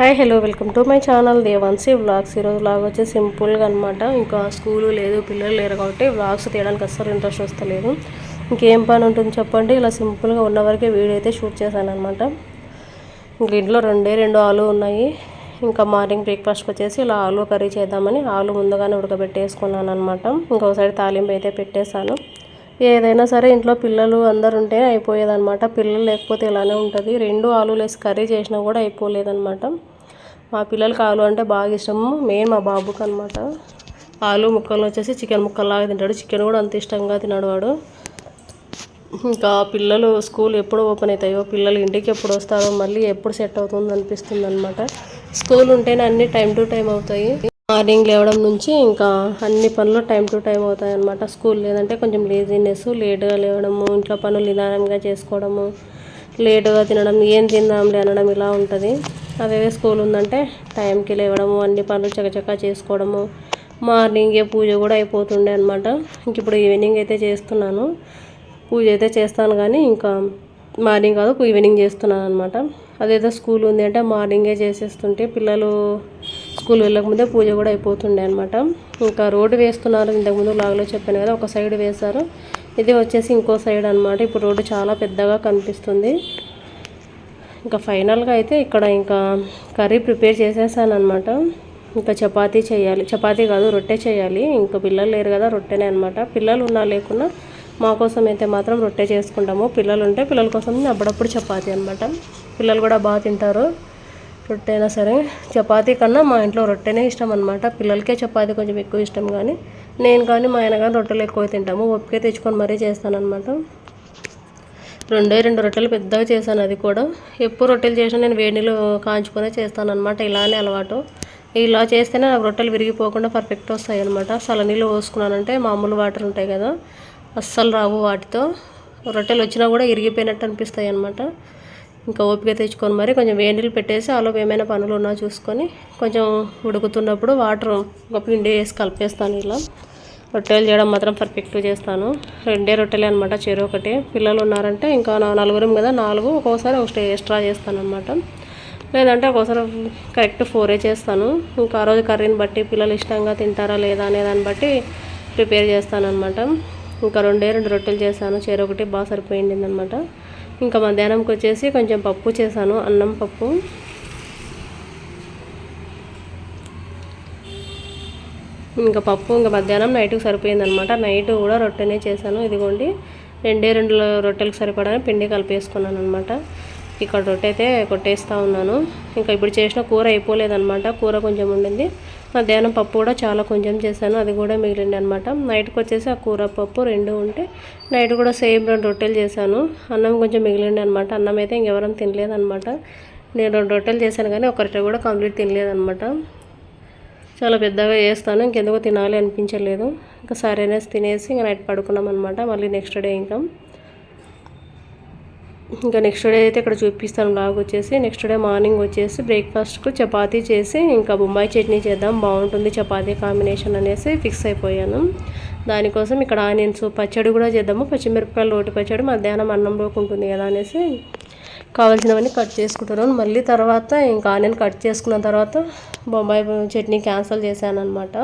Hi hello welcome to my channel Devansi vlogs. ఈరోజు vlog వచ్చి సింపుల్గా అనమాట ఇంకా స్కూలు లేదు పిల్లలు లేరు కాబట్టి వ్లాగ్స్ తీయడానికి అస్సలు ఇంట్రెస్ట్ వస్తలేదు. ఇంకేం పని ఉంటుంది చెప్పండి. ఇలా సింపుల్గా ఉన్న వరకే వీడియో అయితే షూట్ చేశాను అనమాట ఇంక ఇంట్లో రెండే రెండు ఆలు ఉన్నాయి. ఇంకా మార్నింగ్ బ్రేక్ఫాస్ట్కి వచ్చేసి ఇలా ఆలు కర్రీ చేద్దామని ఆలు ముందుగానే ఉడకబెట్టేసుకున్నాను అనమాట ఇంకొకసారి తాలింపు అయితే పెట్టేశాను. ఏదైనా సరే ఇంట్లో పిల్లలు అందరు ఉంటే అయిపోయేదన్నమాట. పిల్లలు లేకపోతే ఇలానే ఉంటుంది. రెండు ఆలు వేసి కర్రీ చేసినా కూడా అయిపోలేదన్నమాట. మా పిల్లలకి ఆలు అంటే బాగా ఇష్టము. మెయిన్ మా బాబుకి అనమాట ఆలు ముక్కలు వచ్చేసి చికెన్ ముక్కల్లాగా తింటాడు. చికెన్ కూడా అంత ఇష్టంగా తినాడు వాడు. ఇంకా పిల్లలు స్కూల్ ఎప్పుడు ఓపెన్ అవుతాయో పిల్లలు ఇంటికి ఎప్పుడు వస్తారో మళ్ళీ ఎప్పుడు సెట్ అవుతుంది అనిపిస్తుంది అనమాట స్కూల్ ఉంటేనే అన్ని టైం టు టైం అవుతాయి. మార్నింగ్ లేవడం నుంచి ఇంకా అన్ని పనులు టైం టు టైం అవుతాయి అనమాట స్కూల్. లేదంటే కొంచెం లేజినెస్ లేటుగా లేవడము ఇంట్లో పనులు నిదానంగా చేసుకోవడము లేటుగా తినడం ఏం తిందాంలే అనడం ఇలా ఉంటుంది. అదే స్కూల్ ఉందంటే టైంకి లేవడము అన్ని పనులు చకచకా చేసుకోవడము మార్నింగే పూజ కూడా అయిపోతుండే అనమాట ఇంక ఇప్పుడు ఈవినింగ్ అయితే చేస్తున్నాను. పూజ అయితే చేస్తాను కానీ ఇంకా మార్నింగ్ కాదు ఈవినింగ్ చేస్తున్నాను అనమాట అదేదో స్కూల్ ఉంది అంటే మార్నింగే చేసేస్తుంటే పిల్లలు స్కూల్ వెళ్ళకముందే పూజ కూడా అయిపోతుండే అనమాట ఇంకా రోడ్డు వేస్తున్నారు. ఇంతకుముందు లాగ్లో చెప్పాను కదా ఒక సైడ్ వేశారు. ఇది వచ్చేసి ఇంకో సైడ్ అనమాట ఇప్పుడు రోడ్డు చాలా పెద్దగా కనిపిస్తుంది. ఇంకా ఫైనల్గా అయితే ఇక్కడ ఇంకా కర్రీ ప్రిపేర్ చేసేసాను అనమాట ఇంకా చపాతీ చేయాలి. చపాతీ కాదు రొట్టె చేయాలి. ఇంకా పిల్లలు లేరు కదా రొట్టెనే అనమాట పిల్లలు ఉన్నా లేకున్నా మా కోసం అయితే మాత్రం రొట్టె చేసుకుంటాము. పిల్లలు ఉంటే పిల్లల కోసం అప్పుడప్పుడు చపాతీ అనమాట పిల్లలు కూడా బాగా తింటారు. రొట్టె అయినా సరే. చపాతీ కన్నా మా ఇంట్లో రొట్టెనే ఇష్టం అనమాట పిల్లలకే చపాతీ కొంచెం ఎక్కువ ఇష్టం కానీ నేను కానీ మా ఆయన కానీ రొట్టెలు ఎక్కువ తింటాము. ఒప్పికే తెచ్చుకొని మరీ చేస్తానమాట రెండే రెండు రొట్టెలు పెద్దగా చేశాను అది కూడా. ఎప్పుడు రొట్టెలు చేసినా నేను వేడిలో కాంచుకునే చేస్తాను అనమాట ఇలానే అలవాటు. ఇలా చేస్తేనే నాకు రొట్టెలు విరిగిపోకుండా పర్ఫెక్ట్ వస్తాయి అనమాట అసలు నీళ్ళు పోసుకున్నానంటే మామూలు వాటర్ ఉంటాయి కదా అస్సలు రావు వాటితో. రొట్టెలు వచ్చినా కూడా ఇరిగిపోయినట్టు అనిపిస్తాయి అనమాట ఇంకా ఓపిక తెచ్చుకొని మరి కొంచెం వేడిలు పెట్టేసి ఆలోపు ఏమైనా పనులు ఉన్నా చూసుకొని కొంచెం ఉడుకుతున్నప్పుడు వాటర్ ఒక పిండి వేసి కలిపేస్తాను ఇలా. రొట్టెలు చేయడం మాత్రం పర్ఫెక్ట్ చేస్తాను. రెండే రొట్టెలే అనమాట చెరు ఒకటి. పిల్లలు ఉన్నారంటే ఇంకా నలుగురం కదా నాలుగు. ఒక్కోసారి ఒకటి ఎక్స్ట్రా చేస్తాను అనమాట లేదంటే ఒక్కోసారి కరెక్ట్ ఫోరే చేస్తాను. ఇంకా ఆ రోజు కర్రీని బట్టి పిల్లలు ఇష్టంగా తింటారా లేదా అనే దాన్ని బట్టి ప్రిపేర్ చేస్తానమాట ఇంకా రెండే రెండు రొట్టెలు చేశాను చీర ఒకటి బాగా సరిపోయింది అనమాట ఇంకా మధ్యాహ్నంకి వచ్చేసి కొంచెం పప్పు చేశాను అన్నం పప్పు. ఇంకా పప్పు ఇంకా మధ్యాహ్నం నైట్కి సరిపోయిందనమాట. నైట్ కూడా రొట్టెనే చేశాను. ఇదిగోండి రెండే రెండు రొట్టెలకు సరిపడా పిండి కలిపేసుకున్నాను అనమాట ఇక్కడ రొట్టె అయితే కొట్టేస్తూ ఉన్నాను. ఇంకా ఇప్పుడు చేసిన కూర అయిపోలేదనమాట. కూర కొంచెం ఉండింది. మధ్యాహ్నం పప్పు కూడా చాలా కొంచెం చేశాను. అది కూడా మిగిలింది అనమాట నైట్కి వచ్చేసి ఆ కూర పప్పు రెండు ఉంటే నైట్ కూడా సేమ్ రెండు రొట్టెలు చేశాను. అన్నం కొంచెం మిగిలింది అనమాట అన్నం అయితే ఇంకెవరం తినలేదనమాట. నేను రెండు రొట్టెలు చేశాను కానీ ఒక కూడా కంప్లీట్ తినలేదనమాట. చాలా పెద్దగా చేస్తాను ఇంకెందుకో తినాలి అనిపించలేదు ఇంకా సరేనేసి తినేసి ఇంకా నైట్ పడుకున్నాం అనమాట మళ్ళీ నెక్స్ట్ డే ఇంకా. ఇంకా నెక్స్ట్ డే అయితే ఇక్కడ చూపిస్తాను బ్లాగ్ వచ్చేసి. నెక్స్ట్ డే మార్నింగ్ వచ్చేసి బ్రేక్ఫాస్ట్కు చపాతీ చేసి ఇంకా బొంబాయి చట్నీ చేద్దాం బాగుంటుంది చపాతీ కాంబినేషన్ అనేసి ఫిక్స్ అయిపోయాను. దానికోసం ఇక్కడ ఆనియన్స్ పచ్చడి కూడా చేద్దాము. పచ్చిమిరపకాయలు రోటి పచ్చడి మధ్యాహ్నం అన్నంలోకి ఉంటుంది కదా అనేసి కావాల్సినవన్నీ కట్ చేసుకుంటున్నాను మళ్ళీ తర్వాత ఇంకా ఆనియన్ కట్ చేసుకున్న తర్వాత బొంబాయి చట్నీ క్యాన్సిల్ చేశాను అనమాట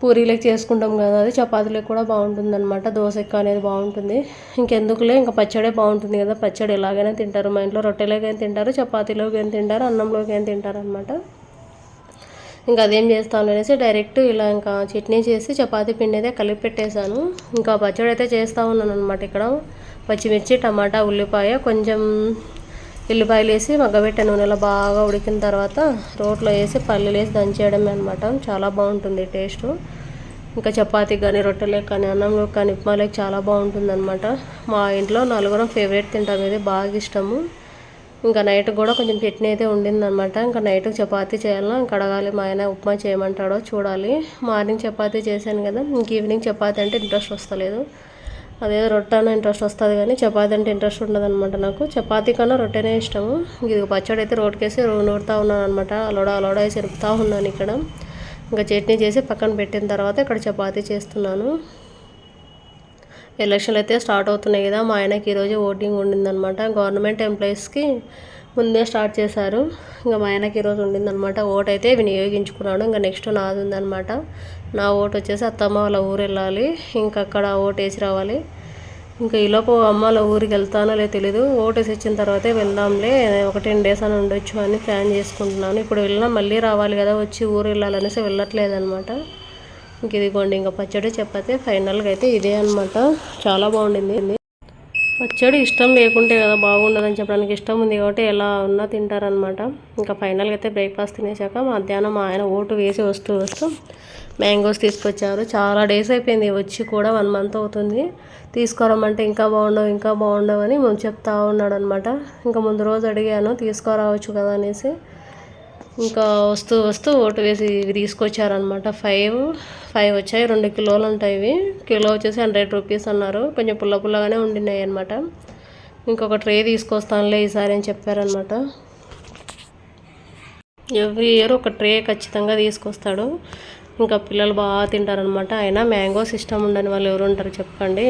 పూరీలకు చేసుకుంటాం కదా అది చపాతీలకు కూడా బాగుంటుంది అనమాట దోశకి అనేది బాగుంటుంది. ఇంకెందుకులే ఇంకా పచ్చడే బాగుంటుంది కదా పచ్చడి ఎలాగైనా తింటారు. మా ఇంట్లో రొట్టెలోకి ఏం తింటారు చపాతీలోకి ఏం తింటారు అన్నంలోకి ఏం తింటారు అనమాట ఇంకా అదేం చేస్తాను అనేసి డైరెక్ట్ ఇలా ఇంకా చట్నీ చేసి చపాతీ పిండి అయితే కలిపి పెట్టేశాను ఇంకా పచ్చడి అయితే చేస్తూ ఉన్నాను అనమాట ఇక్కడ. పచ్చిమిర్చి టమాటా ఉల్లిపాయ కొంచెం ఉల్లిపాయలు వేసి మగ్గబెట్టే నూనెలో బాగా ఉడికిన తర్వాత రోట్లో వేసి పల్లీలు వేసి దంచేయడమే అనమాట చాలా బాగుంటుంది టేస్ట్. ఇంకా చపాతీకి కానీ రొట్టెలకు కానీ అన్నంలో కానీ ఉప్మాలకు చాలా బాగుంటుంది అనమాట మా ఇంట్లో నలుగురం ఫేవరెట్ తింటాం. ఇది బాగా ఇష్టము. ఇంకా నైట్ కూడా కొంచెం చట్నీ అయితే ఉండిందనమాట ఇంకా నైట్ చపాతీ చేయాలన్నా ఇంకా అడగాలి మా ఆయన ఉప్మా చేయమంటాడో చూడాలి. మార్నింగ్ చపాతీ చేశాను కదా ఇంక ఈవినింగ్ చపాతీ అంటే ఇంట్రెస్ట్ వస్తలేదు. అదే రొట్టె అన్న ఇంట్రెస్ట్ వస్తుంది కానీ చపాతీ అంటే ఇంట్రెస్ట్ ఉండదు అనమాట నాకు. చపాతీ కన్నా రొట్టెనే ఇష్టము. ఇది పచ్చడి అయితే రోడ్కేసి నూరుతూ ఉన్నాను అనమాట అలోడ అలోడ వేసి ఎరుపుతూ ఉన్నాను ఇక్కడ. ఇంకా చట్నీ చేసి పక్కన పెట్టిన తర్వాత ఇక్కడ చపాతీ చేస్తున్నాను. ఎలక్షన్లు అయితే స్టార్ట్ అవుతున్నాయి కదా. మా ఆయనకి ఈరోజు ఓటింగ్ ఉండిందనమాట గవర్నమెంట్ ఎంప్లాయీస్కి ముందే స్టార్ట్ చేశారు. ఇంకా మా ఆయనకి ఈరోజు ఉండిందనమాట ఓటు అయితే వినియోగించుకున్నాడు ఇంకా నెక్స్ట్ నాది ఉందనమాట నా ఓటు వచ్చేసి అత్తమ్మ వాళ్ళ ఊరు వెళ్ళాలి. ఇంకా అక్కడ ఓటు వేసి రావాలి. ఇంకా ఈలోపు అమ్మ వాళ్ళ ఊరికి వెళ్తానో లేదో తెలీదు. ఓటు వేసి వచ్చిన తర్వాతే వెళ్దాంలే. ఒక టెన్ డేస్ అని ఉండొచ్చు అని ప్లాన్ చేసుకుంటున్నాను. ఇప్పుడు వెళ్ళినా మళ్ళీ రావాలి కదా. వచ్చి ఊరు వెళ్ళాలనేసి వెళ్ళట్లేదు అనమాట ఇంక ఇదిగోండి ఇంకా పచ్చడి చపాతి ఫైనల్గా అయితే ఇదే అనమాట చాలా బాగుండింది. పచ్చడి ఇష్టం లేకుంటే కదా బాగుండదని చెప్పడానికి ఇష్టం ఉంది కాబట్టి ఎలా ఉన్నా తింటారనమాట ఇంకా ఫైనల్గా అయితే బ్రేక్ఫాస్ట్ తినేసాక మధ్యాహ్నం మా ఆయన ఓటు వేసి వస్తూ వస్తూ మ్యాంగోస్ తీసుకొచ్చారు. చాలా డేస్ అయిపోయింది. వచ్చి కూడా వన్ మంత్ అవుతుంది. తీసుకురమ్మంటే ఇంకా బాగుండవు ఇంకా బాగుండవు అని ముందు చెప్తా ఉన్నాడు అనమాట ఇంకా ముందు రోజు అడిగాను తీసుకురావచ్చు కదా అనేసి. ఇంకా వస్తూ వస్తూ ఓటు వేసి ఇవి తీసుకొచ్చారనమాట ఫైవ్ ఫైవ్ వచ్చాయి. రెండు కిలోలు ఉంటాయి ఇవి. కిలో వచ్చేసి హండ్రెడ్ రూపీస్ అన్నారు. కొంచెం పుల్ల పుల్లగానే ఉండినాయి అనమాట ఇంకొక ట్రే తీసుకొస్తానులే ఈసారి అని చెప్పారనమాట ఎవ్రీ ఇయర్ ఒక ట్రే ఖచ్చితంగా తీసుకొస్తాడు. ఇంకా పిల్లలు బాగా తింటారనమాట అయినా మ్యాంగోస్ ఇష్టం ఉండని వాళ్ళు ఎవరు ఉంటారు చెప్పండి.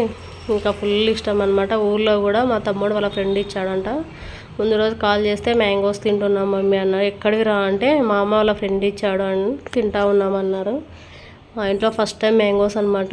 ఇంకా ఫుల్ ఇష్టం అనమాట ఊళ్ళో కూడా మా తమ్ముడు వాళ్ళ ఫ్రెండ్ ఇచ్చాడంట. ముందు రోజు కాల్ చేస్తే మ్యాంగోస్ తింటున్నాం మమ్మీ అన్నారు. ఎక్కడికి రా అంటే మా అమ్మ వాళ్ళ ఫ్రెండ్ ఇచ్చాడు అని తింటా ఉన్నామన్నారు మా ఇంట్లో ఫస్ట్ టైం మ్యాంగోస్ అనమాట